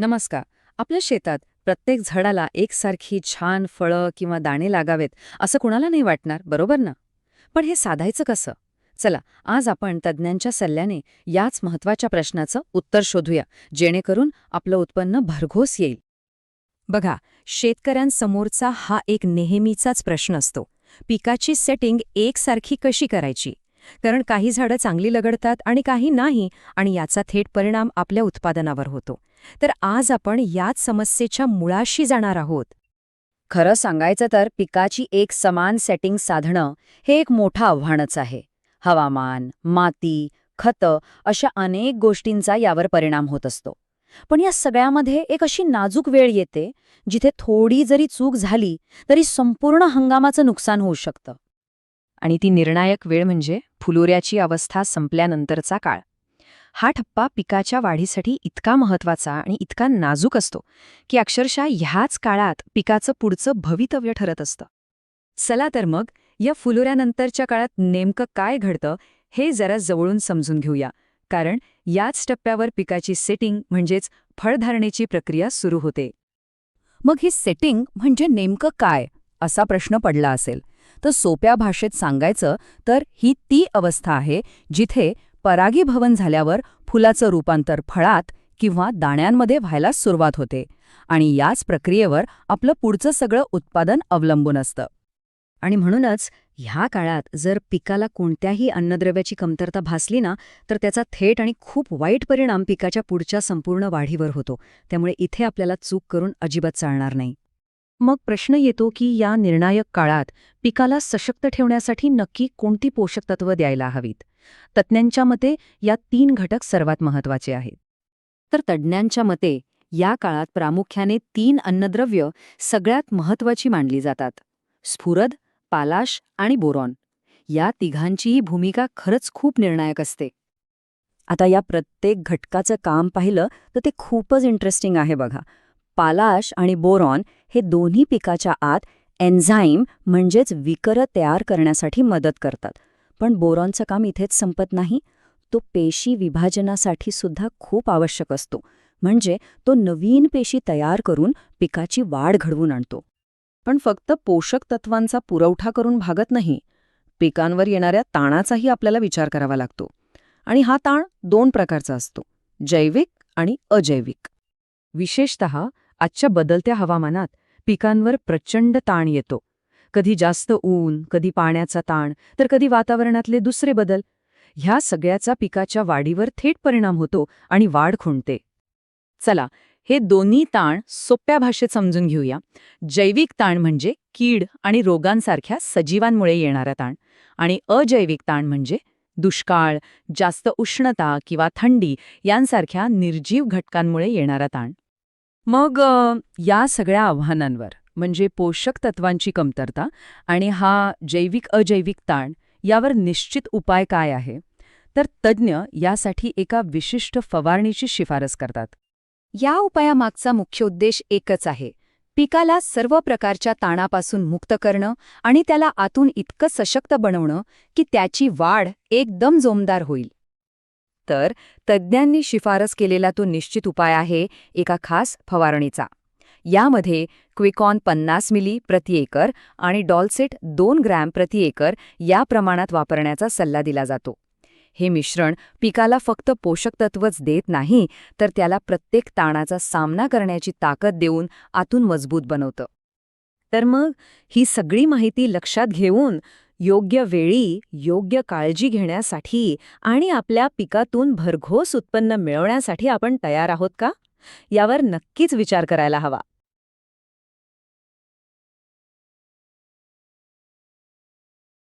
नमस्कार. आपल्या शेतात प्रत्येक झाडाला एकसारखी छान फळं किंवा दाणे लागावेत असं कुणाला नाही वाटणार बरोबर ना? पण हे साधायचं कसं? चला आज आपण तज्ज्ञांच्या सल्ल्याने याच महत्त्वाच्या प्रश्नाचं उत्तर शोधूया जेणेकरून आपलं उत्पन्न भरघोस येईल. बघा शेतकऱ्यांसमोरचा हा एक नेहमीचाच प्रश्न असतो. पिकाची सेटिंग एकसारखी कशी करायची? कारण काही झाडं चांगली लगडतात आणि काही नाही आणि याचा थेट परिणाम आपल्या उत्पादनावर होतो. तर आज आपण याच समस्येच्या मुळाशी जाणार आहोत. खरं सांगायचं तर पिकाची एक समान सेटिंग साधणं हे एक मोठं आव्हानच आहे. हवामान माती खतं अशा अनेक गोष्टींचा यावर परिणाम होत असतो. पण या सगळ्यामध्ये एक अशी नाजूक वेळ येते जिथे थोडी जरी चूक झाली तरी संपूर्ण हंगामाचं नुकसान होऊ शकतं. आणि ती निर्णायक वेळ म्हणजे फुलोऱ्याची अवस्था संपल्यानंतरचा काळ. हा ठप्पा पिकाच्या वाढीसाठी इतका महत्त्वाचा आणि इतका नाजूक असतो की अक्षरशः ह्याच काळात पिकाचं पुढचं भवितव्य ठरत असतं. चला तर मग या फुलोऱ्यानंतरच्या काळात नेमकं काय घडतं हे जरा जवळून समजून घेऊया. कारण याच टप्प्यावर पिकाची सेटिंग म्हणजेच फळधारणेची प्रक्रिया सुरू होते. मग ही सेटिंग म्हणजे नेमकं काय असा प्रश्न पडला असेल. तर सोप्या भाषेत सांगायचं तर ही ती अवस्था आहे जिथे परागीभवन झाल्यावर फुलाचं रूपांतर फळात किंवा दाण्यांमध्ये व्हायला सुरुवात होते आणि याच प्रक्रियेवर आपलं पुढचं सगळं उत्पादन अवलंबून असतं. आणि म्हणूनच ह्या काळात जर पिकाला कोणत्याही अन्नद्रव्याची कमतरता भासली ना तर त्याचा थेट आणि खूप वाईट परिणाम पिकाच्या पुढच्या संपूर्ण वाढीवर होतो. त्यामुळे इथे आपल्याला चूक करून अजिबात चालणार नाही. मग प्रश्न येतो की या निर्णायक काळात पिकाला सशक्त ठेवण्यासाठी नक्की कोणती पोषक तत्व द्यायला हवीत? तज्ज्ञांच्या मते या तीन घटक सर्वात महत्त्वाचे आहेत. तर तज्ज्ञांच्या मते या काळात प्रामुख्याने तीन अन्नद्रव्य सगळ्यात महत्वाची मानली जातात. स्फुरद पालाश आणि बोरॉन. या तिघांचीही भूमिका खरंच खूप निर्णायक असते. आता या प्रत्येक घटकाचं काम पाहिलं तर ते खूपच इंटरेस्टिंग आहे बघा. पालाश आणि बोरॉन हे दोन्ही पिकाच्या आत एन्झाईम म्हणजेच विकर तयार करण्यासाठी मदत करतात. पण बोरॉनचं काम इथेच संपत नाही. तो पेशी विभाजनासाठी सुद्धा खूप आवश्यक असतो. म्हणजे तो नवीन पेशी तयार करून पिकाची वाढ घडवून आणतो. पण फक्त पोषक तत्वांचा पुरवठा करून भागत नाही. पिकांवर येणाऱ्या ताणाचाही आपल्याला विचार करावा लागतो. आणि हा ताण दोन प्रकारचा असतो. जैविक आणि अजैविक. विशेषत आजच्या बदलत्या हवामानात पिकांवर प्रचंड ताण येतो. कधी जास्त ऊन कधी पाण्याचा ताण तर कधी वातावरणातले दुसरे बदल ह्या सगळ्याचा पिकाच्या वाढीवर थेट परिणाम होतो आणि वाढ खुंटते चला हे दोन्ही ताण सोप्या भाषेत समजून घेऊया. जैविक ताण म्हणजे कीड आणि रोगांसारख्या सजीवांमुळे येणारा ताण आणि अजैविक ताण म्हणजे दुष्काळ जास्त उष्णता किंवा थंडी यांसारख्या निर्जीव घटकांमुळे येणारा ताण. मग या सगळ्या आव्हानांवर. म्हणजे पोषक तत्वांची कमतरता आणि हा जैविक अजैविक ताण यावर निश्चित उपाय काय आहे? तर तज्ज्ञ यासाठी एका विशिष्ट फवारणीची शिफारस करतात. या उपायामागचा मुख्य उद्देश एकच आहे. पिकाला सर्व प्रकारच्या ताणापासून मुक्त करणं आणि त्याला आतून इतकं सशक्त बनवणं की त्याची वाढ एकदम जोमदार होईल. तर तज्ज्ञांनी शिफारस केलेला तो निश्चित उपाय आहे एका खास फवारणीचा. यामध्ये क्विकॉन पन्नास मिली प्रति एकर आणि डॉलसेट दोन ग्रॅम प्रति एकर या प्रमाणात वापरण्याचा सल्ला दिला जातो. हे मिश्रण पिकाला फक्त पोषक तत्वच देत नाही तर त्याला प्रत्येक ताणाचा सामना करण्याची ताकद देऊन आतून मजबूत बनवतं. तर मग ही सगळी माहिती लक्षात घेऊन योग्य वेळी योग्य काळजी घेण्यासाठी आणि आपल्या पिकातून भरघोस उत्पन्न मिळवण्यासाठी आपण तयार आहोत का? यावर नक्कीच विचार करायला हवा.